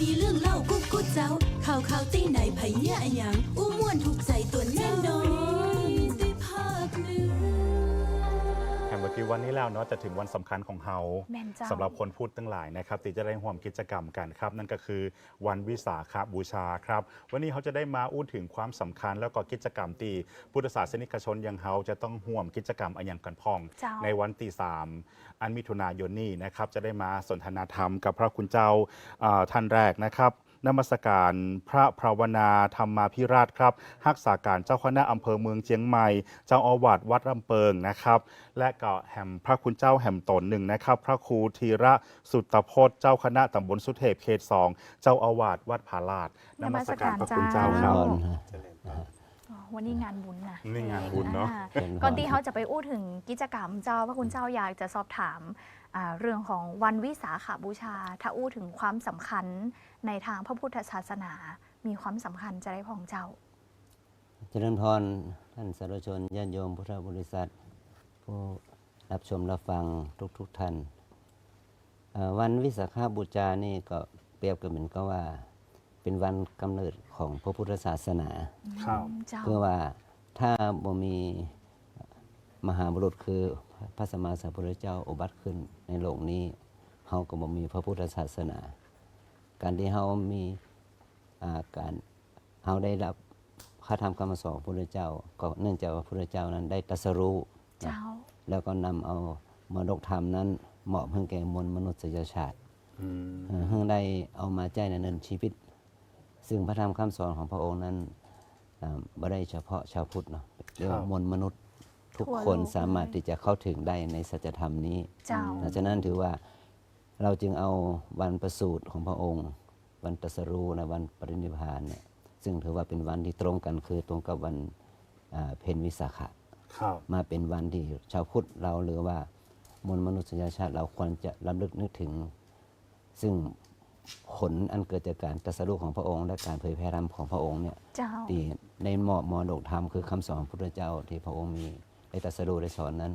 มีเรื่องเล่ากุ๊กกุ๊กเจ้าข่าวข่าวตีไหนไผเนี่ยอะหยังอู้ม่วนถูกใจตัวแน่นอน กี้วันนี้แล้วเนาะจะถึงวันสำคัญของเฮาแม่นเจ้า สำหรับคนพูดตั้งหลายนะครับที่จะได้ร่วมกิจกรรมกันครับ นั่นก็คือวันวิสาขบูชาครับ วันนี้เขาจะได้มาอู้ถึงความสำคัญแล้วก็กิจกรรมที่พุทธศาสนิกชนอย่างเฮาจะต้องห่วมกิจกรรมอันอย่างกันพ่อง เจ้า ในวันที่สามอันมิถุนายนนี้นะครับจะได้มาสนทนาธรรมกับพระคุณเจ้าอ่าท่านแรกนะครับ นมัสการพระภาวนาธรรมาพิราชครับรักษาการเจ้าคณะอำเภอเมืองเชียงใหม่ เจ้าอาวาสวัดลำเปิงนะครับ และก็แห่มพระคุณเจ้าแห่มตนหนึ่งนะครับ พระครูธีระสุตพจน์เจ้าคณะตำบลสุเทพเขตสองเจ้าอาวาสวัดผาลาดนมัสการพระคุณเจ้าครับอ๋อวันนี้งานบุญนะนี่งานบุญเนอะอ่เป็นก่อนที่เขาจะไปอู้ถึงกิจกรรมเจ้าว่าคุณเจ้าอยากจะสอบถามอ่า เรื่องของวันวิสาขบูชา ถ้าอู้ถึงความสำคัญในทางพระพุทธศาสนา มีความสำคัญจะได้พองเจ้า เจริญพร ท่านสาธุชนญาติโยมพุทธบริษัท ผู้รับชมรับฟังทุกๆทท่านเอ่อวันวิสาขบูชานี่ก็เปรียบกันเหมือนกับว่า เป็นวันกำเนิดของพระพุทธศาสนาครับเจ้าเพื่อว่าถ้าบ่มีมหาบุรุษคือพ ระสัมมาสัมพุทธเจ้าอุบัติขึ้นในโลกนี้เฮาก็บ่มีพระพุทธศาสนา การที่เฮามีอ่าการเฮาได้รับพระธรรมคำสอนของพระพุทธเจ้า ก็เนื่องจากว่าพระพุทธเจ้านั้นได้ตรัสรู้นะเจ้าแล้วก็นำเอามรดกธรรมนั้นเหมาะเพื่อแก่มวลมนุษยชาติอืมเอ่อเพื่อได้เอามาแจ้งในเนินชีวิต ซึ่งพระธรรมคำสอนของพระองค์นั้นอ่าไม่ได้เฉพาะชาวพุทธเนาะเรียกว่ามวลมนุษย์ ทุกทั่วคนโลกสามารถที่จะเข้าถึงได้ในสัจธรรมนี้เจ้าดังนั้นถือว่าเราจึงเอาวันประสูติของพระองค์ วันตรัสรู้และวันปรินิพพานเนี่ยซึ่งถือว่าเป็นวันที่ตรงกันคือตรงกับวันอ่าเพ็ญวิสาขะครับมาเป็นวันที่ชาวพุทธเราหรือว่ามวลมนุษยชาติเราควรจะรำลึกนึกถึง ซึ่งผลอันเกิดจากการตรัสรู้ของพระองค์ และการเผยแพร่ธรรมของพระองค์เนี่ยเจ้าที่ในมอบมรดกธรรมคือคำสอนของพระพุทธเจ้าที่พระองค์มี ได้ตรัสรู้ได้สอนนั้น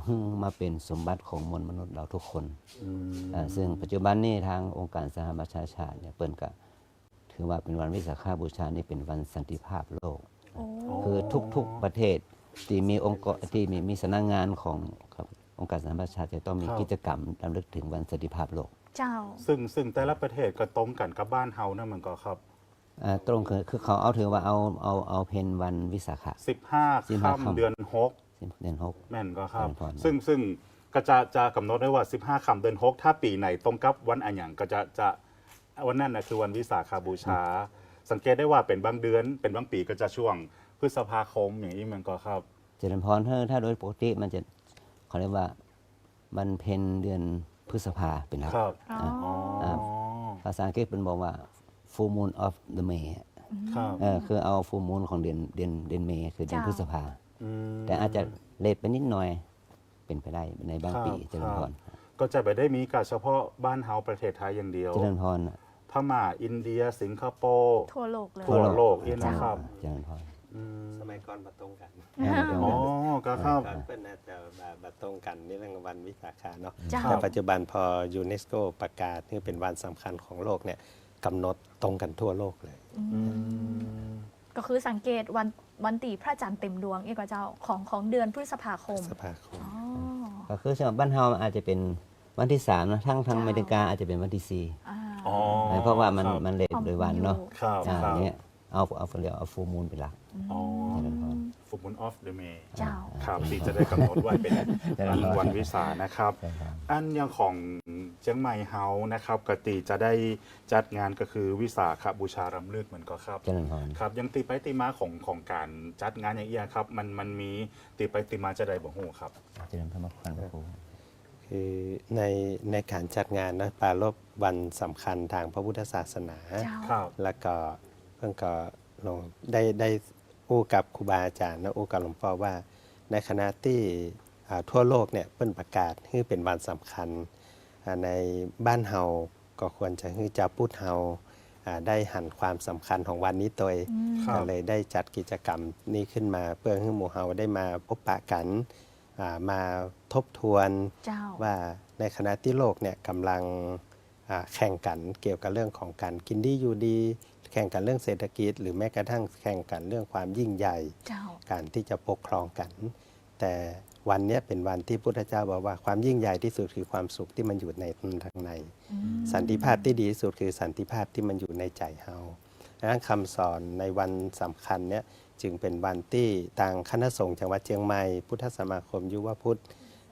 มึงมาเป็นสมบัติของมวลมนุษย์เราทุกคนอืมอ่าซึ่งปัจจุบันนี้ทางองค์การสหประชาชาติเนี่ยเปิ่นก็ถือว่าเป็นวันวิสาขบูชานี่เป็นวันสันติภาพโลกโอ้คือทุกๆประเทศที่มีองค์กรที่มีมีสำนักงานของครับองค์การสหประชาชาติจะต้องมีกิจกรรมรำลึกถึงวันสันติภาพโลก เจ้า ซึ่งซึ่งแต่ละประเทศก็ตรงกันกับบ้านเฮานั่นมันก็ครับ อ่าตรงคือคือเขาเอาถือว่าเอาเอาเอาเพนวันวิสาขะ15 15ค่ำ ค่ำเดือนหกสิบเดือนหก แม่นก็ครับเดือนพรซึ่งซึ่งก็จะจะกำหนดได้ว่า15ค่ำเดือนหกถ้าปีไหนตรงกับวันอันหยังก็จะจะวันนั้นนะคือวันวิสาขบูชา สังเกตได้ว่าเป็นบางเดือน เป็นบางปีก็จะช่วงพฤษภาคมอย่างนี้มันก็ครับ เจริญพรถ้าถ้าโดยปกติมันจะเขาเรียกว่ามันเพนเดือนพฤษภาเป็นหลัก ครับ อ๋ออ๋ออ่าภาษาอังกฤษเป็นบอกว่า full moon of the May ครับ เออคือเอา full moon ของเดือนเดือนเดือนเมย์คือเดือนจ้าพฤษภา อืม แต่อาจจะเลทไปนิดหน่อย เป็นไปได้ในบางครับปีเจริญพรก็จะไปได้มีกับเฉพาะบ้านเฮาประเทศไทยอย่างเดียว เจริญพรพม่าอินเดีย สิงคโปร์ ทั่วโลกเลย ทั่วโลกนี่นะครับ เจริญพรอืมสมัยก่อนบัตรงกันเออเจริญอ๋พอรก็ครับก่อนเป็นน่าจะบัตรงกันนี่เรื่องวันวิสาขะเนาะเจ้าแต่ปัจจุบันพอยูเนสโกประกาศที่เป็นวันสำคัญของโลกเนี่ย กำหนดตรงกันทั่วโลกเลยอืมก็คือสังเกตวันวันตีพระจันทร์เต็มดวงเอกเจ้าของของเดือนพฤษภาคมสภาคม อ๋อ ก็คือสำหรับบ้านเฮามันอาจจะเป็นวันที่สามนะทั้งทางเจ้าอเมริกาอาจจะเป็นวันที่สี่อ่าอ๋อเพราะว่ามันครับมันเลทโดยวันเนาะครับอ่าครับ เนี่ย เอาเอาเรียกเอาฟูมูลเป็นหลัก อ๋อเจริญพรฟุตบอลออฟเดอะเมย์เจ้า ครับที่จะได้กำหนดไว้เป็นเจริญพร วันวิสานะครับ อันอยังของเชียงใหม่เฮานะครับกติจะได้จัดงานก็คือวิสาขบูชารำลึกเหมือนก็ครับ เจริญพร ครับยังตีไปตีมาของของการจัดงานอย่างเอี้ยครับ มันมันมีตีไปตีมาจะได้บ่ฮู้ครับ เจริญพระมรควันพระครู คือในในการจัดงานนะปรารบวันสำคัญทางพระพุทธศาสนา เจ้า ครับ แล้วก็ เพิ่งก็ลงได้ได้อู้กับครูบาอาจารย์นะอู้กับหลวงพ่อว่า ในคณะที่อ่าทั่วโลกเนี่ยเพิ่นประกาศให้เป็นวันสำคัญอ่าในบ้านเฮาก็ควรจะให้เจ้าพูดเฮาอ่าได้หันความสำคัญของวันนี้ตัวเองอืมครับก็เลยได้จัดกิจกรรมนี้ขึ้นมาเพื่อให้หมู่เฮาได้มาพบปะกันอ่ามาทบทวนเจ้าว่าในขณะที่โลกเนี่ยกำลังอ่าแข่งกันเกี่ยวกับเรื่องของการกินดีอยู่ดี แข่งกันเรื่องเศรษฐกิจ หรือแม้กระทั่งแข่งกันเรื่องความยิ่งใหญ่เจ้าการที่จะปกครองกัน แต่วันเนี้ยเป็นวันที่พุทธเจ้าบอกว่าความยิ่งใหญ่ที่สุดคือความสุขที่มันอยู่ในทางในอืมสันติภาพที่ดีที่สุดคือสันติภาพที่มันอยู่ในใจเฮาดังนั้นคำสอนในวันสำคัญเนี้ยจึงเป็นวันที่ทางคณะสงฆ์จังหวัดเชียงใหม่ พุทธสมาคมยุวพุทธ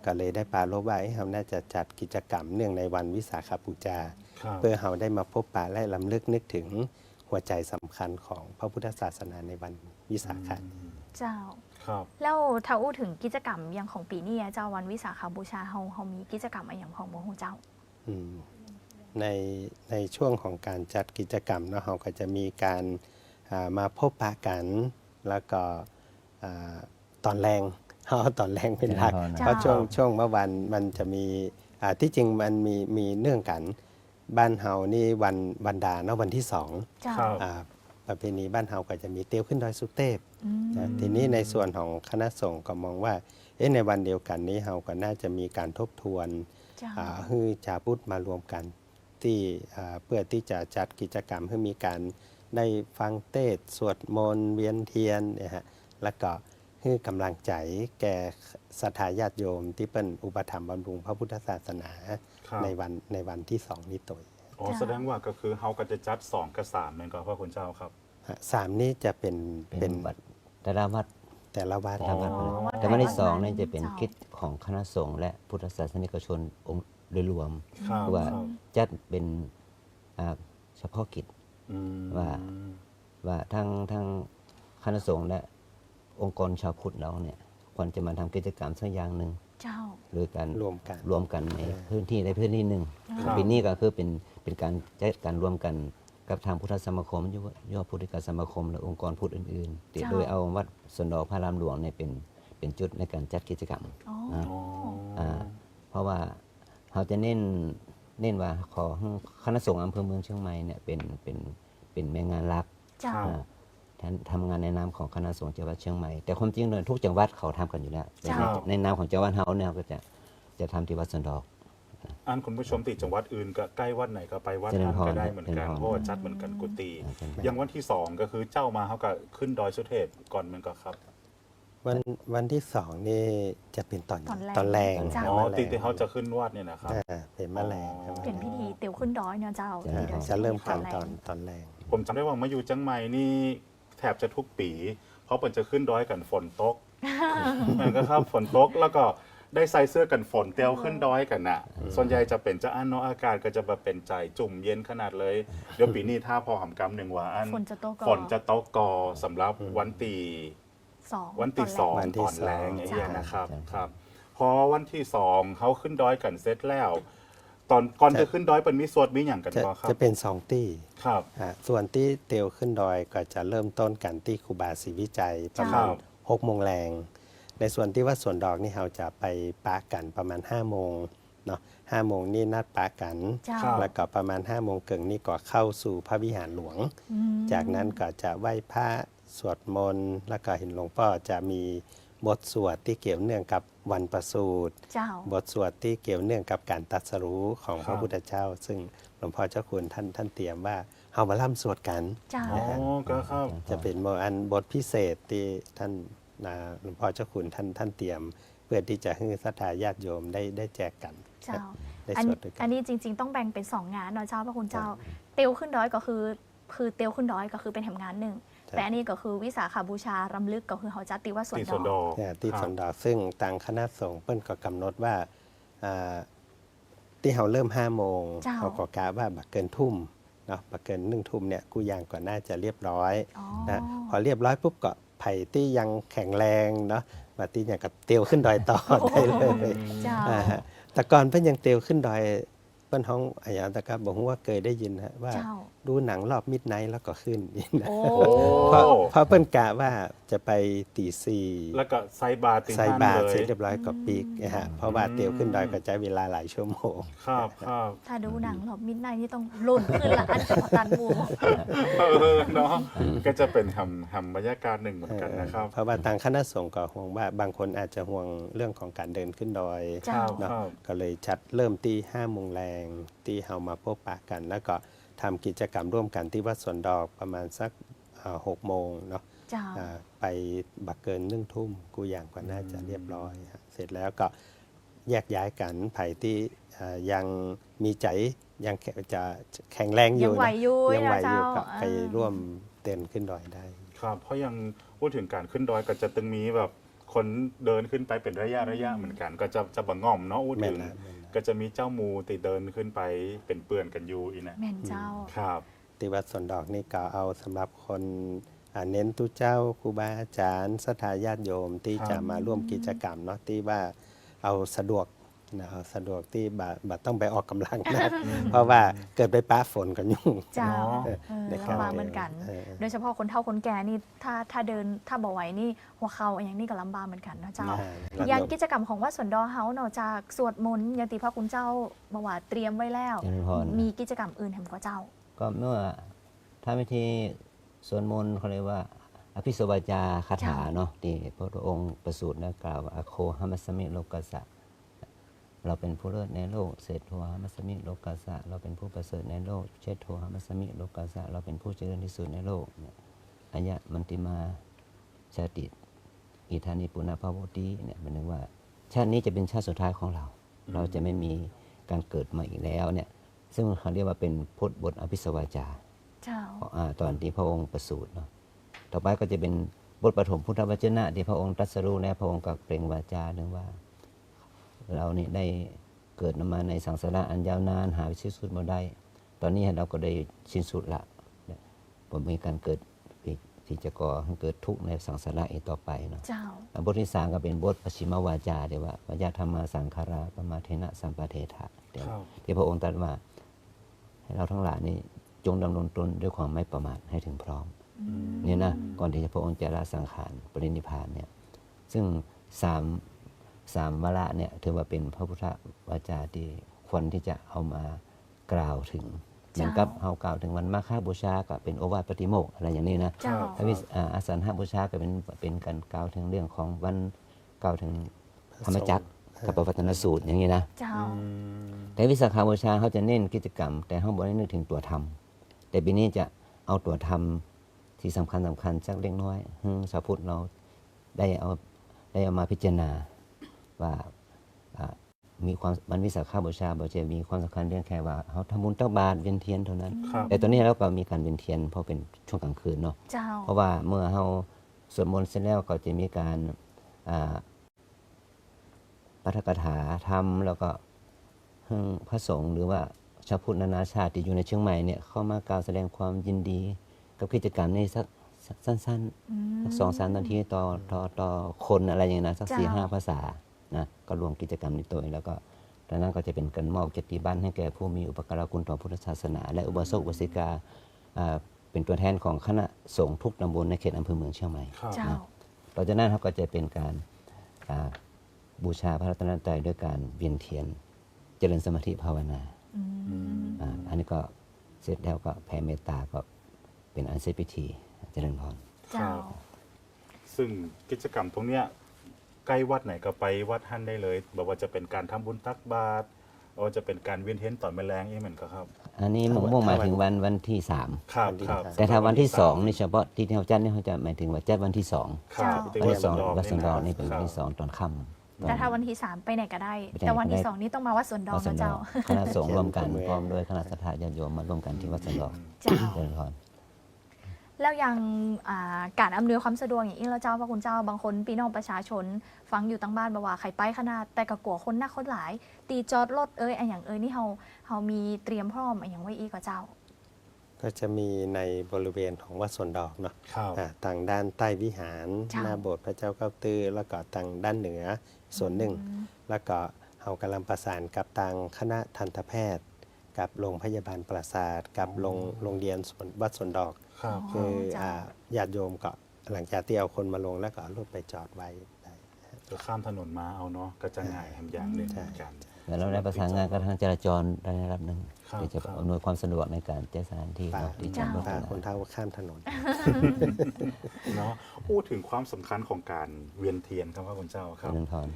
ก็เลยได้ปรารภว่าเอ้ยเราน่าจะจัดกิจกรรมเนื่องในวันวิสาขบูชาครับเพื่อเราได้มาพบปะและลำลึกนึกถึง หัวใจสำคัญของพระพุทธศาสนาในวันวิสาขะเจ้า ครับ แล้วถ้าอู้ถึงกิจกรรมอย่างของปีนี้อะเจ้าวันวิสาขบูชาเฮาเฮามีกิจกรรมอะไรอย่างของบ่ฮู้เจ้า อืมในในช่วงของการจัดกิจกรรมเนาะเราก็จะมีการอ่ามาพบปะกัน แล้วก็อ่าตอนแรงเอาตอนแรงเป็นหลักเจริญพรนะเพราะช่วงจ้าช่วงเมื่อวันมันจะมีอ่าที่จริงมันมีมีเนื่องกัน บ้านเฮานี่วันวันดาเนาะวันที่สองเจ้า ครับ อ่าประเพณีบ้านเฮาก็จะมีเตียวขึ้นดอยสุเทพอืม นะทีนี้ในส่วนของคณะสงฆ์ก็มองว่าเอ๊ะในวันเดียวกันนี้เฮาก็น่าจะมีการทบทวนเจ้า อ่าให้ชาวพุทธมารวมกัน ที่อ่าเพื่อที่จะจัดกิจกรรมให้มีการได้ฟังเทศน์สวดมนต์เวียนเทียนเนี่ยฮะแล้วก็ให้กำลังใจแก่ศรัทธาญาติโยมที่เป็นอุปถัมภ์บำรุงพระพุทธศาสนาครับ ในวันในวันที่สองนี้ตัวอ๋อจ้าแสดงว่าก็คือเฮาก็จะจัดสองกับสามเหมือนกับพระคุณเจ้าครับฮะสามนี้จะเป็นเป็เป็นนวัดแต่ละวัดแต่ละวัดแต่ละวัดอ๋อเลยวัดแต่วันที่ไหนสองวัดนั้นนี่จะเป็นเจ้ากิจของคณะสงฆ์และพุทธศาสนิกชนองค์โดยรวมครับว่าครับจัดเป็นอ่าเฉพาะกิจอืมว่าว่าทั้งทั้งคณะสงฆ์และองค์กรชาวพุทธเราเนี่ยควรจะมาทำกิจกรรมสักอย่างหนึ่งเจ้า หรือการรวมกัน รวมกันในเออพื้นที่ในพื้นที่หนึ่งครับ ปีนี้ก็คือเป็นเป็นการจัดการร่วมกันกับทางพุทธสมาคมยุวยุวพุทธิกสมาคมและองค์กรพุทธอื่นๆที่เจ้า โดยเอาวัดสนดอกพระรามหลวงเนี่ยเป็นเป็นจุดในการจัดกิจกรรม อ๋อนะอ๋ออ่าเพราะว่าเราจะเน้นเน้นว่าขอให้คณะสงฆ์อำเภอเมืองเชียงใหม่เนี่ยเป็นเป็นเป็นแม่งานหลักเจ้าครับอ่า ท่านทำงานในนามของคณะสงฆ์จังหวัดเชียงใหม่แต่ความจริงเลยทุกจังหวัดเขาทำกันอยู่แล้วแต่เจ้าในนามของจังหวัดเฮาเนี่ยก็จะจะทำที่วัดสันดอกอันคุณผู้ชมติดจังหวัดอื่นก็ใกล้วัดไหนก็ไปวัดเจรินั้ญนพรก็ได้เหมือนกันเจริญพรเพราะว่าจัดเหมือนกันกุฏิอ่าเป็นอย่างวันที่สองก็คือเจ้ามาเขาก็ขึ้นดอยสุเทพก่อนเหมือนกันครับ วันวันที่สองนี่จะเป็นตอนตอนแรกตอนแรงเจ้าอ๋อแมลงติที่เขาจะขึ้นวัดเนี่ยนะครับอ่าเป็นแมลงอ๋อเป็นพิธีเตียวขึ้นดอยเนาะเจ้าจ้าที่ดอยจะเริ่มกันแรตอนตอนแรง ผมจำได้ว่ามาอยู่จังใหม่นี่แท บจะทุกปี เพราะเปิดจะขึ้นดอยกันฝนตกเหมือนกันครับฝนตกแล้วก็ได้ใส่เสื้อกันฝนเตียวขึ้นดอยกันน่ะ ส่วนใหญ่จะเป็นจะอันเนาะอากาศก็จะแบบเป็นใจจุ่มเย็นขนาดเลย เดี๋ยวปีนี้ถ้าพอหำกำหนึ่งว่าอันฝนจะตกก่อฝนจะตกกอสำหรับวันตีสองวันที่สองวันที่ตอนแรงสองอย่างเงี้ยจ้ะนะครับจ้ะ ครับ พอวันที่สองเขาขึ้นดอยกันเสร็จแล้ว ตอนก่อนจะขึ้นดอยเป็นมีสวดมีอย่างกันจะบ่ครับจะเป็นสองตี้ครับอ่าส่วนที่เตียวขึ้นดอยก็จะเริ่มต้นกันที่ครูบาศรีวิจัยประมาณครับหกโมงแรง ในส่วนที่ว่าสวนดอกนี่เราจะไปปะกันประมาณ5้าโมงเนาะห้าโมงนี่นัดปะกัน เจ้าครับ แล้วก็ประมาณ5้าโมงเกิงนี่ก็เข้าสู่พระวิหารหลวง อืมจากนั้นก็จะไหว้พระสวดมนต์แล้วก็เห็นหลวงพ่อจะมี บทสวดที่เกี่ยวเนื่องกับวันประสูติเจ้า บทสวดที่เกี่ยวเนื่องกับการตรัสรู้ของครับพระพุทธเจ้า ซึ่งหลวงพ่อเจ้าคุณท่านท่านเตรียมว่าเอามาล่ำสวดกันเจ้า อ๋อก็ครับจะเป็นโมอันบทพิเศษที่ท่านอ่าหลวงพ่อเจ้าคุณท่านท่านเตรียม เพื่อที่จะให้ศรัทธาญาติโยมได้ได้แจกกันเจ้า ได้อันสวดด้วยกัอันน นี้จริง ๆ ต้องแบ่งเป็นสองงานเนาะเจ้าพระคุณเจ้า เตียวขึ้นดอยก็คือ คือเตียวขึ้นดอยก็คือเป็นแถมงานหนึ่งใช่ แต่อันนี้ก็คือวิสาขาบูชารำลึกก็คือเขาจัดติว่าสวนตีดสวนดออกกเนี่ยที่ครับสนดอกซึ่งทางคณะสงฆ์เปิ้นก็กำหนดว่าอ่าที่เราเริ่มห้าโมงเจ้าเขาก็กาว่าบักเกินทุ่มเนาะบักเกินหนึ่งทุ่มเนี่ยกูยางก็น่าจะเรียบร้อยอ๋อนะพอเรียบร้อยปุ๊บก็ไผ่ที่ยังแข็งแรงเนาะมาที่อย่างกับเตียวขึ้นดอยต่อได้เลย เจ้า อ่าฮะแต่ก่อนเพิ่นยังเตียวขึ้นดอยเปิ้นห้องอะไรอย่างตะครับบอกว่าเคยได้ยินฮะว่า เจ้า ดูหนังรอบมิดไนท์แล้วก็ขึ้นนี่นะโอ้โอ้เพราะเพราะเปิ้นกะว่าจะไปตีสี่แล้วก็ไซบาร์ติงใส่ห้านบาตรเลเสร็จยเรียบร้อยก็ปีกนะฮะเพราะว่าเตียวขึ้นดอยก็ใช้เวลาหลายชั่วโมงครับครับถ้าดูหนังหรอบมิดไนนี่ต้องหล่นขึ้นละอันจะพอตันบูเออเนาะก็จะเป็นทำทำบรรยากาศหนึ่งเหมือนกันนะครับเพราะว่าทางคณะสงฆ์ก็ห่วงว่าบางคนอาจจะห่วงเรื่องของการเดินขึ้นดอยเจ้าเนาะครับก็เลยจัดเริ่มตีห้าโมงแรงตีเฮามาพบปะกันแล้วก็ ทำกิจกรรมร่วมกันที่วัดสวนดอกประมาณสักหกโมงเนาะเจ้าอ่าไปบักเกินนึ่งทุ่มกูอย่างกว่าน่าจะเรียบร้อยฮะเสร็จแล้วก็แยกย้ายกันไผ่ที่อ่ายังมีใจยังแข็งจะแข็งแรงอยู่ยังไหวนะอยู่ยังไหวนะอยู่เจ้าก็ไปอ่าร่วมเดินขึ้นดอยได้ ครับเพราะยังพูดถึงการขึ้นดอยก็จะตึงมีแบบคนเดินขึ้นไปเป็นระยะระยะเหมือนกัน ก็จะจะบังง่อมเนาะพูดแม่ถึนงนะแม่นนะ ก็จะมีเจ้ามูติเดินขึ้นไปเป็นเปื่อนกันอยู่อีนะแม่นเจ้า ครับที่วัดสวนดอกนี่ก็เอาสำหรับคนอ่าเน้นตุเจ้าครูบาอาจารย์สถาญาติโยมที่ครับ จะมาร่วมกิจกรรมเนาะที่ว่าเอาสะดวก นะเอาสะดวกที่บาบัต้องไปออกกำลังนะ เพราะว่าเกิดไปป้าฝนกันยุ่ง เจ้าเนาะเออนะครับลำบากเหมือนกัน เออ โดยเฉพาะคนเฒ่าคนแก่นี่ถ้าถ้าเดินถ้าบ่ไหวนี่หัวเข่าอย่างนี้ก็ลำบากเหมือนกันนะเจ้าอ่าอย่างกิจกรรมของวัดสวนดอเฮาเนอกจากสวดมนต์อย่างที่พระคุณเจ้ามาว่าเตรียมไว้แล้ว เจริญพร มีกิจกรรมอื่นแถมก็เจ้า ก็เมื่อถ้าไม่ที่สวดมนต์เขาเรียกว่า อภิสวาจาคาถาเนาะที่พระองค์ประสูตินะกล่าวว่าอโคหัมสมิโลกัสสะ เราเป็นผู้เลิศในโลก เศรษโทหัมสมิโลกัสะ เราเป็นผู้ประเสริฐในโลก เชษโทหัมสมิโลกัสะ เราเป็นผู้เจริญที่สุดในโลกเนี่ยอัญญะมันติมาชาติอิธานิปุณภาวุติเนี่ยมันนึกว่า ชาตินี้จะเป็นชาติสุดท้ายของเรา เราจะไม่มีการเกิดมาอีกแล้วเนี่ย ซึ่งเขาเรียกว่าเป็นพุทธบทอภิสวาจาเจ้าอ่าตอนที่พระองค์ประสูติเนาะ ต่อไปก็จะเป็นบทปฐมพุทธวจนะที่พระองค์ตรัสรู้และพระองค์ก็เปล่งวาจาหนึ่งว่า เรานี่ได้เกิดมาในสังสารวัฏอันยาวนานหาวิสิ้นสุดมาได้ ตอนนี้เราก็ได้สิ้นสุดละเนี่ยผมมีการเกิดอีกที่จะก่อให้เกิดทุกข์ในสังสารวัฏอีกต่อไปเนาะเจ้าอ่าบทที่สามก็เป็นบทปชิมวาจาเดียวว่าวาจาธรรมาสังคาราปมาเทนะสัมปะเทถะเดี๋ยวครับที่พระองค์ตรัสว่าให้เราทั้งหลายนี่จงดำรงตนด้วยความไม่ประมาทให้ถึงพร้อมเนี่ยนะก่อนที่พระองค์จะละสังขารปรินิพพานเนี่ยซึ่งสาม สามวาระเนี่ยถือว่าเป็นพระพุทธวาจาที่ควรที่จะเอามากล่าวถึงเหมือนกับเรากล่าวถึงวันมาฆบูชาก็เป็นโอวาทปฏิโมกข์อะไรอย่างนี้นะเจ้าถ้าวิอ่าอาสันหบูชาก็เป็นเป็นการกล่าวถึงเรื่องของวันกล่าวถึงธรรมจักรกับปวัตนสูตรอย่างนี้นะเจ้าแต่วิสาขาบูชาเขาจะเน้นกิจกรรม แต่เขาบอกให้นึกถึงตัวธรรม แต่ปีนี้จะเอาตัวธรรมที่สำคัญสำคัญสักเล็กน้อยให้ชาวพุทธเราได้เอาได้เอามาพิจารณา ว่าอ่ามีความมันวิสาขาบูชาบอกจะมีความสำคัญเรื่องแค่ว่าเขาทำบุญตักบาตรเวียนเทียนเท่านั้นครับแต่ตอนนี้เราก็มีการเวียนเทียนเพราะเป็นช่วงกลางคืนเนาะเจ้าเพราะว่าเมื่อเราสวดมนต์เสร็จแล้วก็จะมีการอ่าปาฐกถาทำแล้วก็ให้พระสงฆ์หรือว่าชาวพุทธนานาชาติที่อยู่ในเชียงใหม่เนี่ยเข้ามากล่าวแสดงความยินดี กับกิจกรรมนี้สักสักสั้นๆสักสองสามนาทีต่อต่อต่อคนอะไรอย่างนี้นะสักจ้าสี่ห้าภาษา นะก็รวมกิจกรรมนี้ตัวเองแล้วก็ดังนั้นก็จะเป็นการมอบเกียรติบัตรให้แก่ผู้มีอุปการะคุณต่อพุทธศาสนา และอุบาสกอุบาสิกาอ่าเป็นตัวแทนของคณะสงฆ์ทุกตำบลในเขตอำเภอเมืองเชียงใหม่ครับเจ้าต่อจากนั้นครับก็จะเป็นการอ่าบูชาพระรัตนตรัยด้วยการเวียนเทียนเจริญสมาธิภาวนาอ่าอันนี้ก็เสร็จแล้วก็แผ่เมตตาก็เป็นอันเสร็จพิธีเจริญพรเจ้า ซึ่งกิจกรรมตรงเนี้ย ใกล้วัดไหนก็ไปวัดท่านได้เลยแบบว่าจะเป็นการทำบุญตักบาตรหรือว่าจะเป็นการเวียนเทียนต่อนแมลงเองเหมือนกันครับ อันนี้ถ้าวันมุ่งหมายถ้าวันถึงวันวันที่สามครับวันที่ครับสามแต่ถ้าวันที่สองนี่เฉพาะที่เขาจัดนี่เขาจะหมายถึงว่าจัดวันที่สองครับเจ้าที่วันวัดที่สสวอนงดอกวัดสันดอนนี่เป็นควันรับที่สองตอนค่ำแต่ถ้าวันที่สามไปไหนก็ได้ไปไหนแต่วันที่ก็ได้สองนี่ต้องมาวัดสวนดอวังดสันนะดอเจ้านคณะสงฆ์รวมกันพร้อมด้วยคณะสัตยาญาติโยมมาร่วมกันที่วัดสันดอนเจ้าเจริญพร แล้วยังอ่าการอำนวยความสะดวกอย่างนี้เราเจ้าพระคุณเจ้าบางคนพี่น้องประชาชน ฟังอยู่ตั้งบ้านบอกว่าใครไปขนาด แต่กะกลัวคนนักคนหลาย ตีจอดรถเอ้ยอันอย่างเอ้ยนี่เฮาเฮามีเตรียมพร้อมอันอย่างไว้อีกกว่าเจ้า ก็จะมีในบริเวณของวัดสวนดอกเนาะครับอ่าทางด้านใต้วิหารจ้ะหน้าโบสถ์พระเจ้าเก้าตื้อแล้วก็ทางด้านเหนือส่วนหนึ่ง แล้วก็เรากำลังประสานกับทางคณะทันตแพทย์ กับโรงพยาบาลปราสาทกับโรงโรงเรียนสวนวัดสวนดอก ครับอ๋อคือจ้ะ อ่าญาติโยมก็หลังจากที่เอาคนมาลงแล้วก็เอารถไปจอดไว้ได้ จะข้ามถนนมาเอาเนาะก็จะง่ายแฮมอย่างหนึ่งใช่ เหมือนกัน แต่เราได้ประสานงานกับทางจราจรในระดับหนึ่งครับที่จะครับอำนวยความสะดวกในการใช้สถานที่ป่าเนาะที่จเจ้าอดรถพานะคนเท่าข้ามถนน เนาะพูดถึงความสำคัญของการเวียนเทียนครับพระคุณเจ้าครับเจริญพร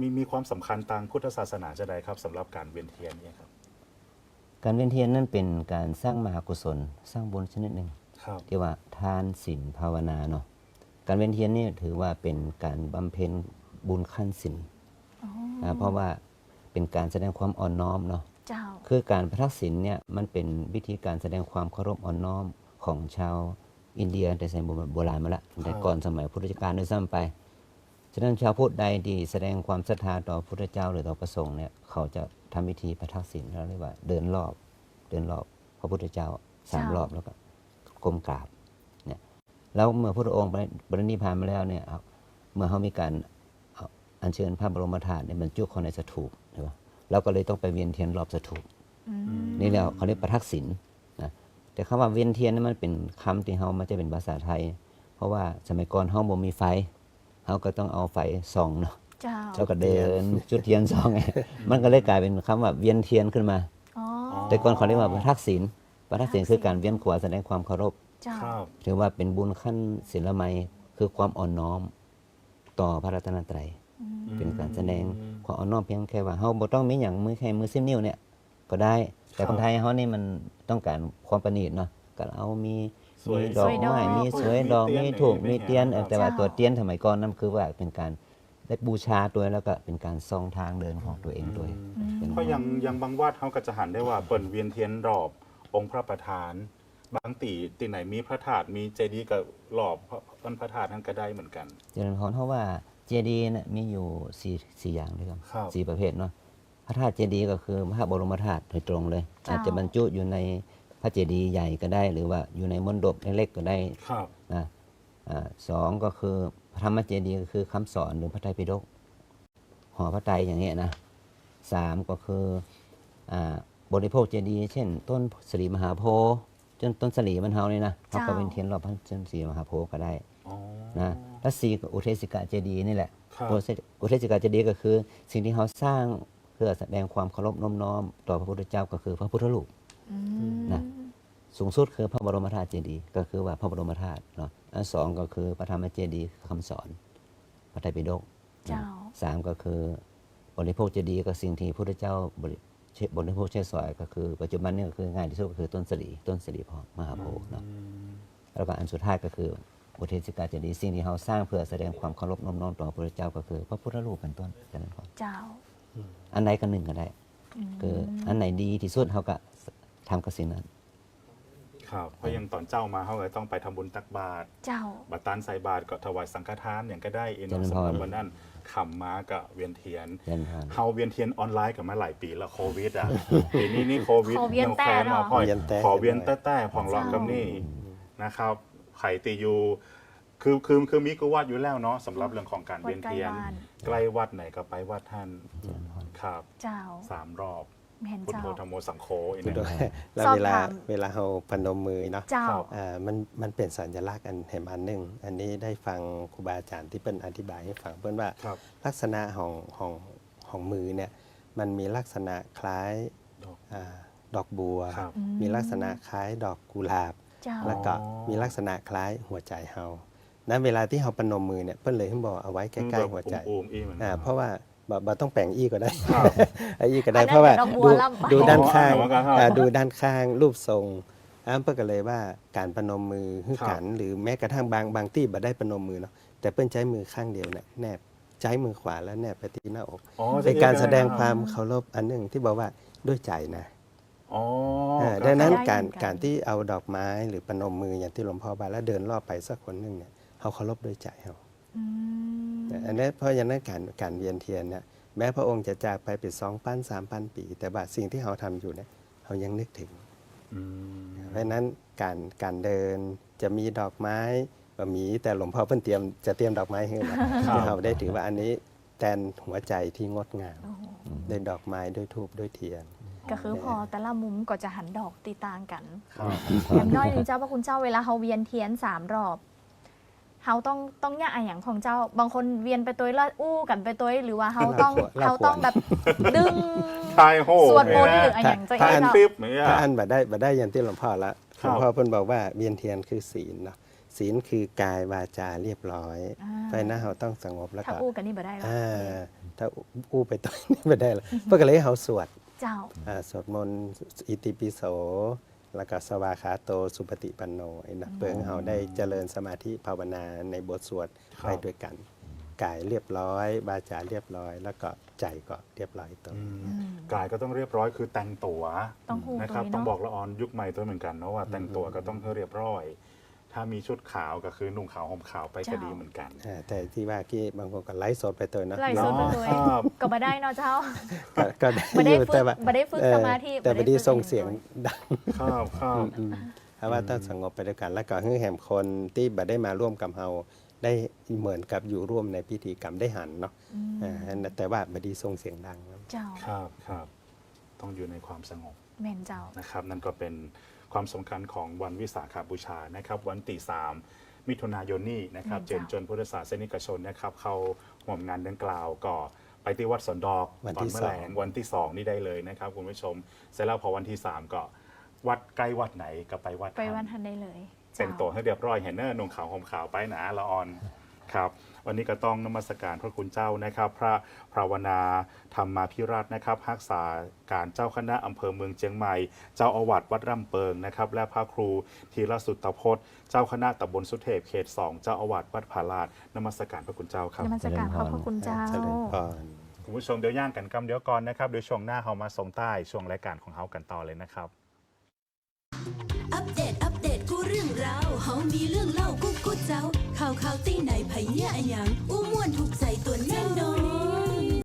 มีมีความสำคัญทางพุทธศาสนาจะใดครับสำหรับการเวียนเทียนเนี่ยครับ การเวียนเทียนนั่นเป็นการสร้างมหากุศล สร้างบุญชนิดหนึ่งครับที่ว่าทานศีลภาวนาเนาะการเวียนเทียนนี่ถือว่าเป็นการบำเพ็ญบุญขั้นศีลอ๋อนะเพราะว่าเป็นการแสดงความอ่อนน้อมเนาะเจ้าคือการประทักษิณเนี่ยมันเป็นวิธีการแสดงความเคารพอ่อนน้อมของชาวอินเดียแต่สมัยโบราณมาแล้วแต่ก่อนสมัยพุทธกาลด้วยซ้ำไป ฉะนั้นชาวพุทธใดที่แสดงความศรัทธาต่อพระพุทธเจ้าหรือต่อพระสงฆ์เนี่ยเขาจะทำพิธีประทักษิณเราเรียกว่าเดินรอบเดินรอบพระพุทธเจ้าสามเจ้ารอบแล้วก็ก้มกราบเนี่ยแล้วเมื่อพระองค์บรรนิพพานมาแล้วเนี่ยเอาเมื่อเขามีการเอาอัญเชิญพระบรมธาตุเนี่ยบรรจุเข้าในสถูปใช่ปะเราก็เลยต้องไปเวียนเทียนรอบสถูปอืมนี่แล้วเขาเรียกประทักษิณนะแต่คำว่าเวียนเทียนนี่มันเป็นคำที่เฮามันจะเป็นภาษาไทย เพราะว่าสมัยก่อนเฮาบ่มีไฟ เฮาก็ต้องเอาไฟส่องเนาะเจ้าแล้วก็เดินจุดเทียนส่องมันก็เลยกลายเป็นคำว่าเวียนเทียนขึ้นมาอ๋อแต่ก่อนเขาเรียกว่าประทักษิณประทักษิณคือการเวียนขวาแสดงความเคารพเจ้าครับถือว่าเป็นบุญขั้นศีลไมยคือความอ่อนน้อมต่อพระรัตนตรัยอืมเป็นการแสดงความอ่อนน้อมเพียงแค่ว่าเฮาบ่ต้องมีหยังมือแค่มือซิมนิ้วเนี่ยก็ได้ แต่คนไทยเฮานี่มันต้องการความประณีตเนาะก็เอามี สวยมีดอก ไม้มีสวยดอกมีถูกมีเทียนเออแต่ว่าเจ้าตัวเทียนสมัยก่อนนั่นคือว่าเป็นการได้บูชาตัวแล้วก็เป็นการส่องทางเดินของตัวเองด้วยเป็นเพราะยังยังบางวัดเขาก็จะหันได้ว่าเปิ่นเวียนเทียนรอบองค์พระประธาน บางตีตีไหนมีพระธาตุมีเจดีย์กับรอบพระต้นพระธาตุนั่นก็ได้เหมือนกัน เจริญพรเพราะว่าเจดีย์เนี่ยมีอยู่สี่สี่อย่างด้วยกันครับสี่ประเภทเนาะพระธาตุเจดีย์ก็คือพระบรมธาตุโดยตรงเลยเจ้าอาจจะบรรจุอยู่ใน พระเจดีย์ใหญ่ก็ได้ หรือว่าอยู่ในมณฑปเล็กๆก็ได้ครับนะอ่าสองก็คือพระธรรมเจดีย์ก็คือคำสอนหรือพระไตรปิฎกห่อพระไตรอย่างเงี้ยนะสามก็คืออ่าบริโภคเจดีย์เช่น ต้นสรีมหาโพธิ์จนต้นสรีมันเฮานี่นะเขาก็เจ้าเป็นเทียนรอบพระต้นสรีมหาโพธิ์ก็ได้อ๋อนะและสี่ก็อุเทสิกะเจดีย์นี่แหละครับอุเทอุเทสิกะเจดีย์ก็คือ สิ่งที่เขาสร้างเพื่อแสดงความเคารพน้อมน้อม ต่อพระพุทธเจ้าก็คือพระพุทธรูปอืม นะสูงสุดคือพระบรมธาตุเจดีย์ก็คือว่าพระบรมธาตุเนาะอันสองก็คือพระธรรมเจดีย์คือคำสอน พระไตรปิฎกเจ้าสามก็คือบริโภคเจดีย์ก็สิ่งที่พระพุทธเจ้าบริเชบริโภคใช้สอยก็คือ ปัจจุบันนี่ก็คือง่ายที่สุดก็คือต้นสลีต้นสลีพอมหาโพธิ์เนาะแล้วก็อันสุดท้ายก็คืออุเทศิกาเจดีย์สิ่งที่เขาสร้างเพื่อแสดงความเคารพน้อมน้อมต่อพระพุทธเจ้าก็คือ พระพุทธรูปเป็นต้นฉะนั้นพอเจ้าอันไหนก็หนึ่งก็ได้มคืออันไหนดีที่สุดเขาก็ ทำกับสิ่งนั้น ครับเพราะยังตอนเจ้ามาเขาเลยต้องไปทำบุญตักบาตรเจ้า บัตรตานใส่บาตรก็ถวายสังฆทานอย่างก็ได้เองเจริญพร สำหรับวันนั้นขำมากับเวียนเทียนเจริญพรเฮาเวียนเทียนออนไลน์กันมาหลายปีแล้วโควิดอะ ปีนี้นี่โควิดขอเวียนยังแต่แฟนมาเหรอพ่อยเวียนแต่ขอเวียนแต่แต่ผ่องรองกับนี่นะครับ ไข่ตียูคือคือคือมีกูวัดอยู่แล้วเนาะสำหรับเรื่องของการวัเวีดยนใกล้เทียน บ้านใกล้วัดไหนก็ไปวัดท่านครับเจ้า สามรอบ เห็นพุทเจ้า โธธรรมโมสังโฆอีกคือนะโดยแล้วสอบเวลาถาม เวลาเราพนมมือเนาะเจ้า ครับ อ่ามันมันเป็นสัญลักษณ์อันแห่งอันหนึ่งอันนี้ได้ฟังครูบาอาจารย์ที่เป็นอธิบายให้ฟังเพื่อนว่า ครับ ลักษณะของของของมือเนี่ยมันมีลักษณะคล้ายดอก อาดอกบัว ครับ อืมมีลักษณะคล้ายดอกกุหลาบ เจ้า แล้วก็อ๋อมีลักษณะคล้ายหัวใจเฮานะเวลาที่เฮาปนมมือเนี่ยเพิ่นเลยให้บอกเอาไว้ใกล้ๆหัวใจอูมๆอีเหมือนกันอ่าเพราะว่า บ่บ่ต้องแปลงอี้ก็ได้ครับไอ้อี้ก็ได้อันนั้นเพราะว่าเดี๋ยวดอกบัดูวล่ำไปดูด้านข้างอ๋อครับอ่าดูด้านข้างรูปทรงอ้ามเพิ่นก็เลยว่าการประนมมือคือครับกันหรือแม้กระทั่งบางบางที่บ่ได้ประนมมือเนาะแต่เพิ่นใช้มือข้างเดียวเนี่ยแนบใช้มือขวาแล้วแนบไปที่หน้าอกอ๋อเป็นการแสดงจะความเคารพอันหนึ่งที่บอกว่าด้วยใจนะอ๋ออ่าครับดังนั้นได้การเหมือนกันการที่เอาดอกไม้หรือประนมมืออย่างที่หลวงพ่อบอกแล้วเดินรอบไปสักคนหนึ่งเนี่ยเขาเคารพด้วยใจเขา อืมอันนี้เพราะฉะนั้นการการเวียนเทียนเนี่ยแม้พระองค์จะจากไปเป็นสองพันสามพันปี แต่ว่าสิ่งที่เขาทำอยู่เนี่ยเขายังนึกถึงอืมเพราะฉะนั้นการการเดินจะมีดอกไม้ก็มีแต่หลวงพ่อเพิ่นเตรียมจะเตรียมดอกไม้ให้เราที่เขาได้ถือว่าอันนี้แทนหัวใจที่งดงามโอ้โหด้วยดอกไม้ด้วยธูปด้วยเทียนอก็คือพอแต่ละมุมก็จะหันดอกตีต่างกันครับอย่างน้อยหนึ่งเจ้าพระคุณเจ้าเวลาเขาเวียนเทียนสามรอบ เขาต้องต้องแยกอะอย่างของเจ้า บางคนเวียนไปตัวละอู้กันไปตัวหรือว่าเขาต้องเราควร เขาต้องแบบดึง ทายโหสวดมนต์เยหรืออะอย่างจะถ้าเองอันเนาะปิ๊บเนี่ยถ้าอันบัได้บัได้อยันที่หลวงพ่อละคหรัลบ วงพ่อเพิ่นบอกว่าเวียนเทียนคือศีลเนาะศีลคือกายวาจาเรียบร้อยอ่าเพราะฉะนั้นเราต้องสงบแล้วถ้าก็อู้กันนี่บ่ได้หรอกอ่าถ้าอู้ไปตัวนี้ไม่ได้ละเพื่อก็เลยให้เขาสวดเจ้า อ่าสวดมนต์อิติปิโส แล้วก็สวาขาโตสุปฏิปันโนไอ้นะเพื่อให้เราได้เจริญสมาธิภาวนาในบทสวดครับ ไปด้วยกันกายเรียบร้อยวาจาเรียบร้อย แล้วก็ใจก็เรียบร้อยตัวอืมอืมกายก็ต้องเรียบร้อยคือแต่งตัวต้องหูนะตรครับงนี้ต้องเนาะบอกละออนยุคใหม่ตัวเหมือนกันเนาะว่าแต่งตัวก็ต้องให้เรียบร้อย ถ้ามีชุดขาวก็คือนุ่งขาวห่มขาวไปก็ดีเหมือนกันอ่าแต่ที่ว่าที่บางคนก็ไลฟ์สดไปตัวเนาะไล่สดไปตัวครับก็บ่ได้เนาะเจ้าก็ก็ได้บ่ได้อยู่ฝึกแต่ว่าบ่ได้ฝึกเออสมาธิแต่บ่ไม่ได้ได้ฝึกส่งเองเสียงด้วยดังครับครับอืมเพราะว่าต้องสงบไปด้วยกันแล้วก็ให้แหมคนที่บ่ได้มาร่วมกับเราได้เหมือนกับอยู่ร่วมในพิธีกรรมได้หันเนาะอืมอ่าแต่ว่าไม่ได้ส่งเสียงดังนะเจ้าครับครับ ต้องอยู่ในความสงบ แม่นเจ้า นะครับนั่นก็เป็น ความสำคัญของวันวิสาขบูชานะครับวันที่สามมิถุนายนนี้นะครับอืมเจนจนพุทธศาสนิกชนนะครับเข้าร่วมงานดังกล่าวก็ไปที่วัดสวนดอกวันตอนที่แมสลองงวันที่สองนี่ได้เลยนะครับคุณผู้ชมเสร็จแล้วพอวันที่สามก็วัดใกล้วัดไหนก็ไปวัดไปนั้นวันทันได้เลยแต่งตัวให้เรียบร้อยเห็นเนอร์นุ่งขาวห่มขาวไปหนาละออน ครับวันนี้ก็ต้องนมัสการพระคุณเจ้านะครับ พระภาวนาธรรมาภิราชนะครับรักษาการเจ้าคณะอำเภอเมืองเชียงใหม่ เจ้าอาวาสวัดร่ำเปิงนะครับ และพระครูธีรสุตพจน์ เจ้าคณะตำบลสุเทพเขตสองเจ้าอาวาสวัดผาลาดนมัสการพระคุณเจ้าครับ นมัสการขอบพระคุณเจ้า เจริญพรคุณผู้ชมเดี๋ยวย่างกันกำเดี๋ยวก่อนนะครับเดี๋ยวช่วงหน้าเขามาส่งใต้ช่วงรายการของเขากันต่อเลยนะครับ อัปเดต เฮามีเรื่องเล่ากุ๊กกุ๊เจ้าข่าวข่าวตีไหนไผเนี่ยอะหยังอู้ม่วนถูกใจตัวแน่นอน